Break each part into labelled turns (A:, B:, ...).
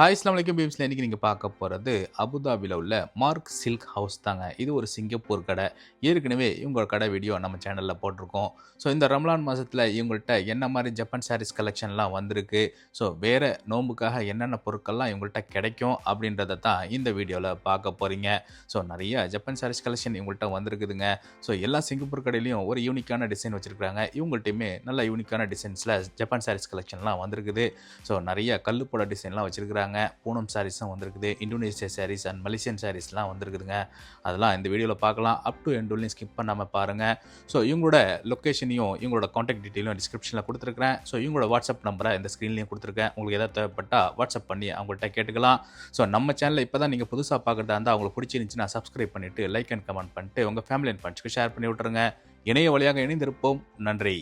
A: Hi இஸ்லாம் வலைக்கம் பீம்ஸில் இன்றைக்கி நீங்கள் பார்க்க போகிறது அபுதாபியில் உள்ள மார்க் சில்க் ஹவுஸ் தாங்க. இது ஒரு சிங்கப்பூர் கடை. ஏற்கனவே இவங்களோட கடை வீடியோ நம்ம சேனலில் போட்டிருக்கோம். ஸோ இந்த ரம்லான் மாதத்தில் இவங்கள்ட்ட என்ன மாதிரி ஜப்பான் சாரீஸ் கலெக்ஷன்லாம் வந்திருக்கு? ஸோ வேறு நோம்புக்காக என்னென்ன பொருட்கள்லாம் இவங்கள்ட்ட கிடைக்கும் அப்படின்றத தான் இந்த வீடியோவில் பார்க்க போகிறீங்க ஸோ நிறைய ஜப்பான் சாரீஸ் கலெக்ஷன் இவங்கள்ட்ட வந்திருக்குதுங்க. ஸோ எல்லா சிங்கப்பூர் கடையிலையும் ஒரு யூனிக்கான டிசைன் வச்சுருக்காங்க இவங்கள்ட்டையுமே நல்ல யூனிக்கான டிசைன்ஸில் ஜப்பான் சாரீஸ் கலெக்ஷன்லாம் வந்திருக்குது. ஸோ நிறைய கல்லுப்போட டிசைன்லாம் வச்சுருக்குறாங்க. பூனம் சாரீஸும் வந்திருக்குது. இந்தோனேஷியா சாரீஸ் அண்ட் மலேசியன் சாரீஸ்லாம் வந்திருக்குதுங்க. அதெல்லாம் இந்த வீடியோவில் பார்க்கலாம். அப் டு எண்டுலையும் ஸ்கிப் பண்ணாமல் பாருங்கள் ஸோ இவங்களோட லொக்கேஷனையும் இவங்களோட காண்டாக்ட் டீட்டெயிலும் டிஸ்கிரிப்ஷனில் கொடுத்துருக்கேன் ஸோ இவங்களோட வாட்ஸ்அப் நம்பரை இந்த ஸ்க்ரீன்லேயும் கொடுத்துருக்கேன். உங்களுக்கு எதாவது தேவைப்பட்டால் வாட்ஸ்அப் பண்ணி அவங்கள்ட்ட கேட்டுக்கலாம். ஸோ நம்ம சேனலில் இப்போ தான் நீங்கள் புதுசாக பார்க்குறதா இருந்தால் அவங்களுக்கு பிடிச்சிருந்துச்சுன்னா சப்ஸ்கிரைப் பண்ணிவிட்டு லைக் அண்ட் கமெண்ட் பண்ணிட்டு உங்கள் ஃபேமிலி அண்ட் ஃப்ரெண்ட்ஸ்க்கு ஷேர் பண்ணி விட்ருங்க இணைய வழியாக இணைந்திருப்போம். நன்றி.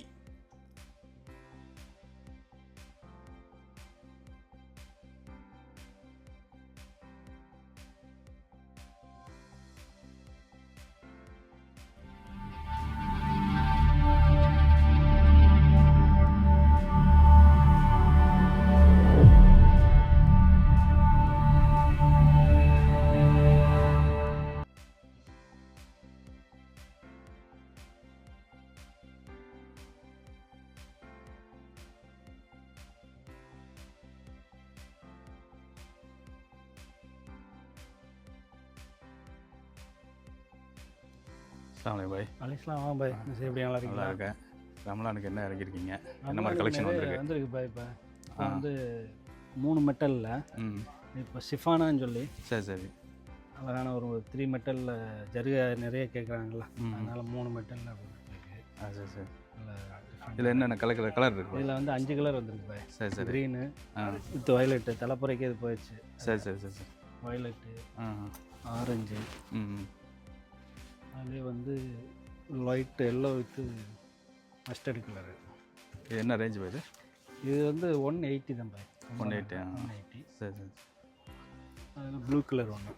A: அஸ்லாம் பாய்.
B: அலிஸ்லாம் ஆ பாய். எப்படி நல்லா
A: நல்லா
B: இருக்கீங்களா?
A: இருக்கேன் ரமலானுக்கு என்ன இறக்கிருக்கீங்க என்ன மாதிரி கலெக்ஷன் வந்திருக்கு?
B: வந்திருக்கு பாய் இப்போ. வந்து மூணு மெட்டலில்
A: ம்.
B: இப்போ சிஃபானான்னு சொல்லி.
A: சரி சரி.
B: அழகான ஒரு த்ரீ மெட்டலில் ஜருக நிறைய கேட்குறாங்களா
A: ம்.
B: அதனால மூணு மெட்டலில்
A: ஆ சரி சரி.
B: நல்ல
A: இதில் என்னென்ன கலர் கலர் இருக்கு?
B: இதில் வந்து அஞ்சு கலர் வந்திருக்கு பாய்.
A: சரி சரி.
B: க்ரீனு வித் வயலட்டு தலைப்புறைக்கு இது போயிடுச்சு.
A: சரி சரி சரி சரி.
B: வயலட்டு ஆரஞ்சு அதுலேயே வந்து white yellow with mustard colour
A: இது என்ன ரேஞ்ச் போயிது
B: இது? வந்து ஒன் எயிட்டி தான் பாய்
A: 180, ஆ.
B: ஒன் எயிட்டி
A: சரி சரி.
B: அதில் ப்ளூ கலர் ஒன்று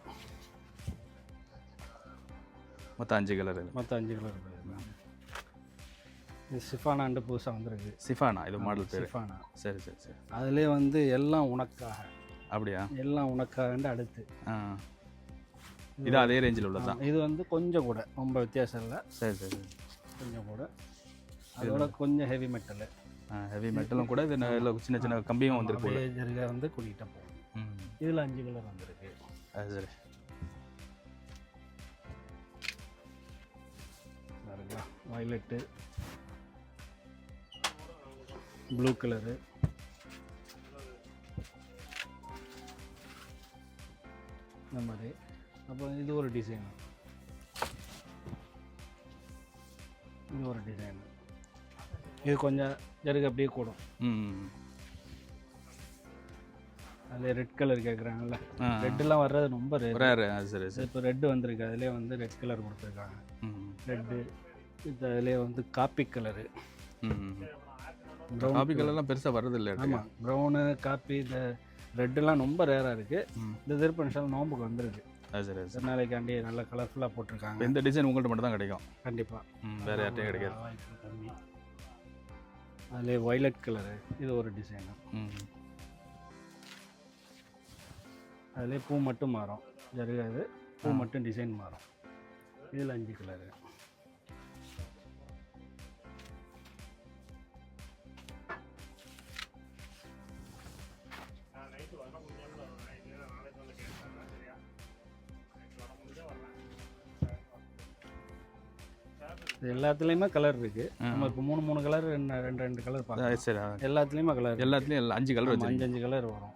A: மொத்தம் அஞ்சு கலர்
B: மொத்தம் அஞ்சு கலர் இது. சிஃபானாண்டு புதுசாக வந்திருக்கு.
A: சிஃபானா? இது மாடல் பேர்.
B: சிஃபானா.
A: சரி சரி சரி.
B: அதிலே வந்து எல்லாம் உனக்காக.
A: அப்படியா?
B: எல்லாம் உனக்காகண்டு அடுத்து.
A: ஆ. இது அதே ரேஞ்சில் உள்ளது தான்.
B: இது வந்து கொஞ்சம் கூட ரொம்ப வித்தியாசம் இல்லை.
A: சரி சரி
B: கொஞ்சம் கூட. அதோட கொஞ்சம் ஹெவி மெட்டலு
A: ஹெவி மெட்டலும் கூட இது சின்ன சின்ன கம்பியும் வந்திருக்கு.
B: ஜருக வந்து கூட்டிகிட்ட போகும் இதில் அஞ்சு கலர் வந்திருக்கு.
A: அது சரி.
B: வயலட்டு ப்ளூ கலரு இந்த மாதிரி. அப்புறம் இது ஒரு டிசைன் இது ஒரு டிசைன் இது கொஞ்சம் ஜருகு அப்படியே கூடும். அதில் ரெட் கலர் கேட்குறாங்கல்ல ரெட்டெல்லாம் வர்றது ரொம்ப ரேர்
A: சரி சரி.
B: இப்போ ரெட்டு வந்திருக்கு அதுலேயே வந்து ரெட் கலர் கொடுத்துருக்காங்க. ரெட்டு இது அதிலே வந்து காப்பி கலரு
A: ம் ம்
B: Brown
A: காபி கலர்லாம் பெருசாக வர்றது இல்லை
B: ஆமாம் ப்ரௌனு காப்பி இந்த ரெட்டெல்லாம் ரொம்ப ரேராக இருக்குது இந்த திருப்பணிஷால் நோம்புக்கு வந்திருக்கு.
A: சரி சரி
B: நாளைக்காண்டி நல்லா கலர்ஃபுல்லாக போட்டிருக்காங்க.
A: இந்த டிசைன் உங்கள்கிட்ட மட்டும் தான் கிடைக்கும்
B: கண்டிப்பாக
A: வேறு யார்ட்டையும் கிடைக்காது.
B: கம்மி. அதிலே ஒய்லட் கலரு இது ஒரு டிசைனு
A: ம்.
B: அதிலே பூ மட்டும் மாறும். ஜருகாது பூ மட்டும் டிசைன் மாறும். இதில் அஞ்சு கலரு இது எல்லாத்துலேயுமே கலர் இருக்குது நம்ம இப்போ மூணு மூணு கலர் ரெண்டு ரெண்டு ரெண்டு கலர் பார்க்கலாம்.
A: சரி
B: எல்லாத்துலேயுமே கலர்
A: எல்லாத்துலேயும் எல்லா- அஞ்சு கலர்
B: அஞ்சு அஞ்சு கலர் வரும்.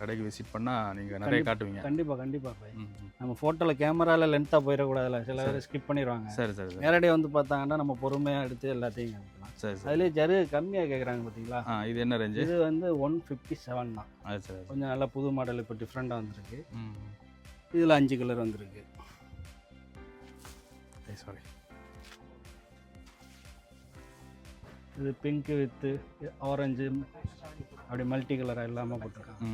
A: கடைக்கு விசிட் பண்ணால் நீங்கள் நிறைய காட்டுவீங்க.
B: கண்டிப்பாக கண்டிப்பாக. நம்ம ஃபோட்டோவில் கேமராவில் லென்த்தாக போயிடக்கூடாதுல்ல. சில பேர் ஸ்கிப் பண்ணிடுவாங்க
A: சரி சரி
B: நேரடியாக வந்து பார்த்தாங்கன்னா நம்ம பொறுமையாக எடுத்து எல்லாத்தையும் காமிக்கலாம்
A: சரி சரி.
B: அதுலேயே ஜரு கம்மியாக கேட்குறாங்க பார்த்தீங்களா
A: இது என்ன ரேஞ்சு
B: இது வந்து ஒன் ஃபிஃப்டி செவன் தான்
A: சரி.
B: கொஞ்சம் நல்ல புது மாடல் இப்போ டிஃப்ரெண்ட்டாக வந்திருக்கு. இதில் அஞ்சு கலர் வந்திருக்கு.
A: சாரி
B: இது பிங்க்கு வித்து ஆரஞ்சு அப்படி மல்டி கலராக இல்லாமல் போட்டிருக்காங்க.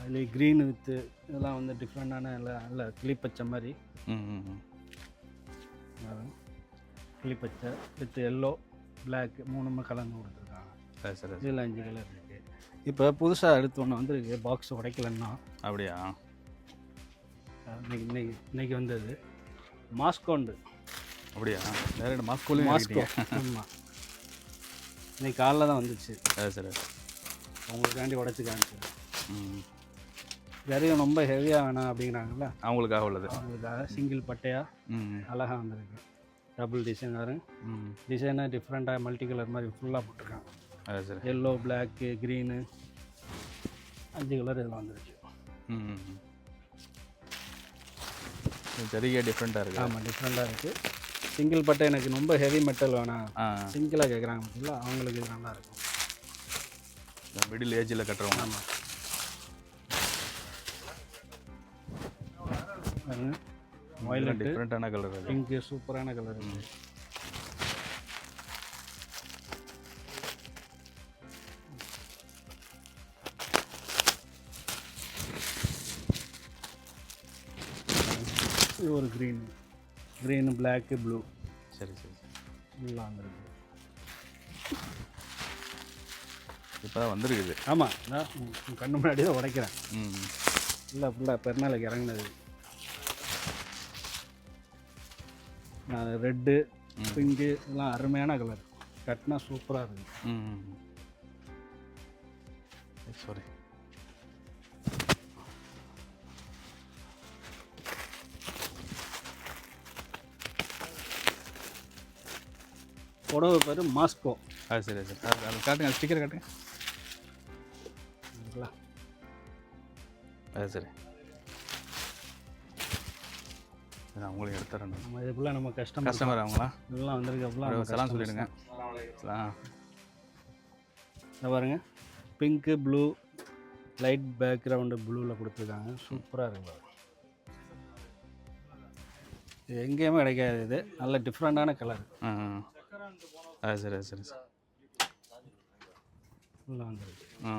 B: அதுலேயே க்ரீன் வித்து இதெல்லாம் வந்து டிஃப்ரெண்ட்டான நல்ல நல்ல கிளிப்பச்சை மாதிரி. கிளிப்பச்சை வித் எல்லோ பிளாக் மூணுமே கலந்து கொடுத்துருக்காங்க. இதில் அஞ்சு கலர் இருக்குது இப்போ புதுசாக அடுத்து ஒன்று வந்துருக்கு பாக்ஸ் உடைக்கலன்னா.
A: அப்படியா?
B: இன்னைக்கு இன்னைக்கு இன்னைக்கு வந்தது. மாஸ்கோண்டு.
A: அப்படியா? வேறு மாஸ்கோலையும்
B: மாஸ்கோ. ஆமாம் இன்னைக்கு காலைல தான் வந்துச்சு.
A: சரி சரி
B: அவங்களுக்காண்டி உடச்சி காமிச்சேன்.
A: ம்.
B: ஜரிகம் ரொம்ப ஹெவியாக வேணாம் அப்படிங்கிறாங்கல்ல?
A: அவங்களுக்காக உள்ளது.
B: அவங்களுக்காக சிங்கிள் பட்டையாக
A: ம்
B: அழகாக வந்திருக்கு. டபுள் டிசைன் வரும்
A: ம்.
B: டிசைனாக டிஃப்ரெண்ட்டாக மல்டி கலர் மாதிரி ஃபுல்லாக போட்டிருக்காங்க.
A: அது சரி.
B: எல்லோ பிளாக்கு க்ரீனு அஞ்சு கலர் இதில் வந்துருக்கு.
A: ம். ஜரிகை டிஃப்ரெண்ட்டாக இருக்கு.
B: ஆமாம் டிஃப்ரெண்ட்டாக இருக்குது சிங்கிள் பட்டை எனக்கு ரொம்ப ஹெவி மெட்டல் வேணாம் சிங்கிளாக கேட்குறாங்க பார்த்தீங்களா அவங்களுக்கு இது நல்லா இருக்கும்.
A: மிடில் ஏஜில் கட்டுறவங்க.
B: ஆமாம் பாருங்க.
A: டிஃப்ரெண்ட்டான கலர்
B: பிங்க்கு சூப்பரான கலர் இருக்குது இது ஒரு க்ரீன் க்ரீனு பிளாக்கு ப்ளூ
A: சரி சரி.
B: நல்லா வந்துருக்கு
A: இப்போ தான் வந்திருக்குது.
B: ஆமாம் நான் கண்ணு முன்னாடி தான் உடைக்கிறேன்.
A: ம்
B: இல்லை ஃபுல்லாக பெருநாளைக்கு இறங்குனது. நான் ரெட்டு. பிங்கு இதெல்லாம் அருமையான கலர் கட்டினா சூப்பராக இருக்குது
A: ம் சாரி
B: புடவை பேர் மாஸ்கோ.
A: அது சரி சரி. அது அது காட்டுங்க ஸ்டிக்கர் காட்டுங்க. அது சரி. நான் உங்களுக்கு எடுத்துறேன்
B: நம்ம இதுக்குள்ளே நம்ம கஸ்டமர்
A: கஸ்டமர் அவங்களா?
B: இதெல்லாம் வந்திருக்கு அப்படிலாம்
A: செலாம் சொல்லிடுங்க.
B: இதை பாருங்க. பிங்க்கு ப்ளூ லைட் பேக்ரவுண்டு ப்ளூவில் கொடுத்துருக்காங்க. சூப்பராக இருக்கு பாருங்க. இது எங்கேயுமே கிடைக்காது இது. நல்ல டிஃப்ரெண்ட்டான கலர்
A: ஆ. அது சரி அது சரி சரி.
B: உள்ளே வந்துருக்கு
A: ஆ.